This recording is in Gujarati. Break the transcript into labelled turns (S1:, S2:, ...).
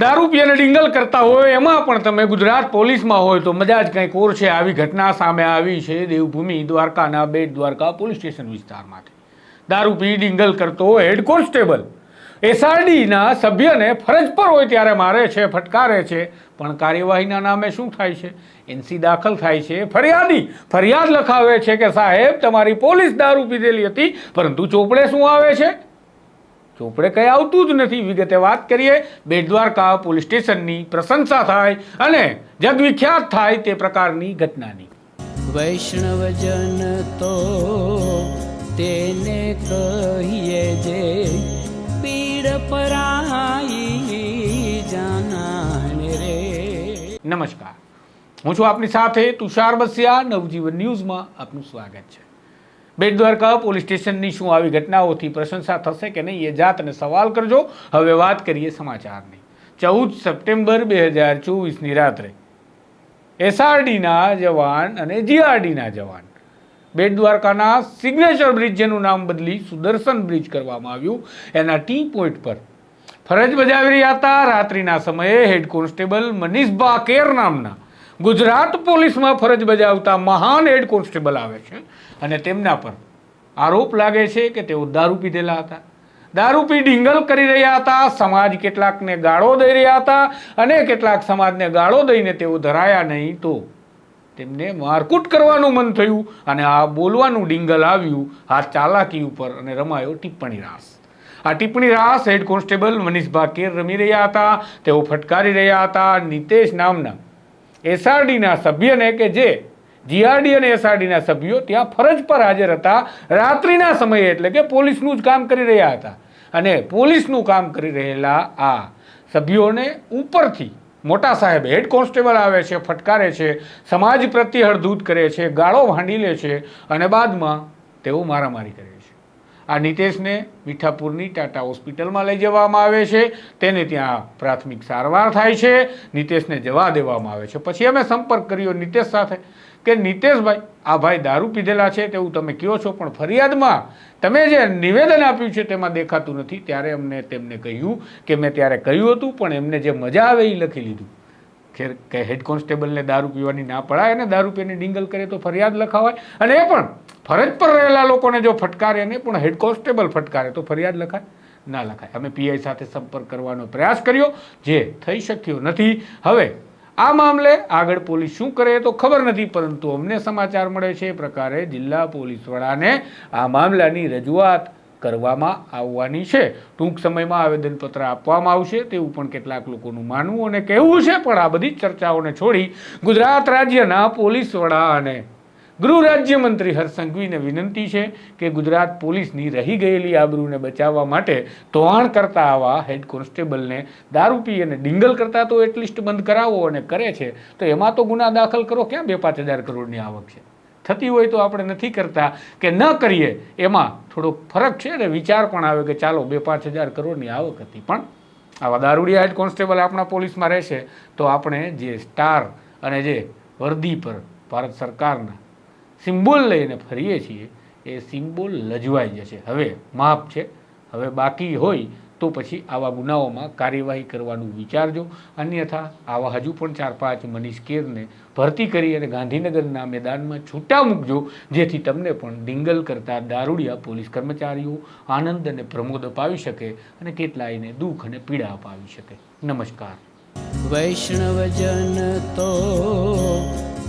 S1: દારૂ પીને ડિંગલ કરતા હોય, એમાં પણ તમે ગુજરાત પોલીસમાં હોય તો મજા જ કંઈક ઓર છે. આવી ઘટના સામે આવી છે દેવભૂમિ દ્વારકાના બેટ દ્વારકા પોલીસ સ્ટેશન વિસ્તારમાંથી. દારૂ પી, ડિંગલ કરતો હેડ કોન્સ્ટેબલ. એસઆરડીના સભ્યને ફરજ પર હોય ત્યારે મારે છે, ફટકારે છે, પણ કાર્યવાહીના નામે શું થાય છે? એનસી દાખલ થાય છે. ફરિયાદી ફરિયાદ લખાવે છે કે સાહેબ, તમારી પોલીસ દારૂ પીધેલી હતી, પરંતુ ચોપડે શું આવે છે? ચોપડે કંઈ આવતું જ નથી. વિગતે વાત કરીએ બેટ દ્વારકા પોલીસ સ્ટેશનની પ્રશંસા થાય અને જગવિખ્યાત થાય તે પ્રકારની ઘટનાની.
S2: વૈષ્ણવજન તો તેને કહીએ જે પીડ પરાઈ જાનાને રે.
S1: નમસ્કાર. હું છું આપની સાથે તુષાર બસિયા. નવજીવન ન્યૂઝમાં આપનું સ્વાગત છે. બેટ દ્વારકા પોલીસ સ્ટેશનની શું આવી ઘટનાઓથી પ્રશંસા થશે કે નહીં એ જાતને સવાલ કરજો. હવે વાત કરીએ સમાચારની. ચૌદ સપ્ટેમ્બર બે હજાર ચોવીસની રાત્રે એસઆરડીના જવાન અને જીઆરડીના જવાન બેટ દ્વારકાના સિગ્નેચર બ્રિજ જેનું નામ બદલી સુદર્શન બ્રિજ કરવામાં આવ્યું. એના ટી પોઈન્ટ પર ફરજ બજાવી રહ્યા હતા. રાત્રિના સમયે હેડ કોન્સ્ટેબલ મનીષ બાકેર નામના ગુજરાત પોલીસમાં ફરજ બજાવતા મહાન હેડ કોન્સ્ટેબલ આવે છે અને તેમના પર આરોપ લાગે છે કે તેઓ દારૂ પીધેલા હતા. દારૂ પી ડિંગલ કરી રહ્યા હતા, સમાજ કેટલાકને ગાળો દઈ રહ્યા હતા અને કેટલાક સમાજને ગાળો દઈને તેઓ ધરાયા નહીં તો તેમને મારકૂટ કરવાનું મન થયું અને આ બોલવાનું ડિંગલ આવ્યું, આ ચાલાકી ઉપર અને રમાયો ટિપ્પણી રાસ. આ ટિપ્પણી રાસ હેડ કોન્સ્ટેબલ મનીષ ભાકેર રમી રહ્યા હતા, તેઓ ફટકારી રહ્યા હતા, નિતેશ નામના એસઆરડીના સભ્યને કે જે જીઆરડી અને એસઆરડીના સભ્યો ત્યાં ફરજ પર હાજર હતા રાત્રિના સમયે એટલે કે પોલીસનું જ કામ કરી રહ્યા હતા. અને પોલીસનું કામ કરી રહેલા આ સભ્યોને ઉપરથી મોટા સાહેબ હેડ કોન્સ્ટેબલ આવે છે, ફટકારે છે, સમાજ પ્રત્યે હળધૂત કરે છે, ગાળો ભાંડી લે છે અને બાદમાં તેઓ મારામારી કરે છે. આ નિતેશને મીઠાપુરની ટાટા હોસ્પિટલમાં લઈ જવામાં આવે છે. તેને ત્યાં પ્રાથમિક સારવાર થાય છે. નિતેશને જવા દેવામાં આવે છે. પછી અમે સંપર્ક કર્યો નિતેશ સાથે કે નિતેશભાઈ, આ ભાઈ દારૂ પીધેલા છે તેવું તમે કહો છો, પણ ફરિયાદમાં તમે જે નિવેદન આપ્યું છે તેમાં દેખાતું નથી. ત્યારે અમને તેમને કહ્યું કે મેં ત્યારે કહ્યું હતું, પણ એમને જે મજા આવે એ લખી લીધું. ખેર કે હેડ કોન્સ્ટેબલને દારૂ પીવાની ના પડાય અને દારૂ પીને ડિંગલ કરે તો ફરિયાદ લખાવાય. અને એ પણ ફરજ પર રહેલા લોકોને જો ફટકારે નહીં, પણ હેડ કોન્સ્ટેબલ ફટકારે, તો ફરિયાદ લખાય? ના લખાય. અમે પીઆઈ સાથે સંપર્ક કરવાનો પ્રયાસ કર્યો, જે થઈ શક્યો નથી. હવે, આ મામલે આગળ પોલીસ શું કરે તો ખબર નથી, પરંતુ અમને સમાચાર મળે છે એ પ્રકારે જિલ્લા પોલીસ વડાને આ મામલાની રજૂઆત કરવામાં આવવાની છે. ટૂંક સમયમાં આવેદનપત્ર આપવામાં આવશે, તેવું પણ કેટલાક લોકોનું માનવું અને કહેવું છે, પણ આ બધી ચર્ચાઓને છોડી ગુજરાત રાજ્યના પોલીસ વડા અને ગૃહ રાજ્યમંત્રી હર્ષ સંઘવીને વિનંતી છે કે ગુજરાત પોલીસની રહી ગયેલી આબરૂને બચાવવા માટે ધોવાણ કરતા આવા હેડ કોન્સ્ટેબલને દારૂ પી અને ડિંગલ કરતા તો એટલીસ્ટ બંધ કરાવો અને કરે છે. તો એમાં તો ગુના દાખલ કરો, ક્યાં બે પાંચ હજાર કરોડની આવક છે? થતી હોય તો આપણે નથી કરતા કે ન કરીએ, એમાં થોડોક ફરક છે ને? વિચાર પણ આવે કે ચાલો બે પાંચ હજાર કરોડની આવક હતી. પણ આવા દારૂડિયા હેડ કોન્સ્ટેબલ આપણા પોલીસમાં રહેશે તો આપણે જે સ્ટાર અને જે વર્દી પર ભારત સરકારના સિમ્બોલ લઈને ફરીએ છીએ, એ સિમ્બોલ લજવાઈ જશે. હવે માફ છે, હવે બાકી હોય તો પછી આવા ગુનાઓમાં કાર્યવાહી કરવાનું વિચારજો. અન્યથા આવા હજુ પણ ચાર પાંચ મનીષ કેરને ભરતી કરી અને ગાંધીનગરના મેદાનમાં છૂટા મૂકજો, જેથી તમને પણ ડિંગલ કરતા દારૂડિયા પોલીસ કર્મચારીઓ આનંદ અને પ્રમોદ અપાવી શકે અને કેટલાયને દુઃખ અને પીડા અપાવી શકે. નમસ્કાર.
S2: વૈષ્ણવજન તો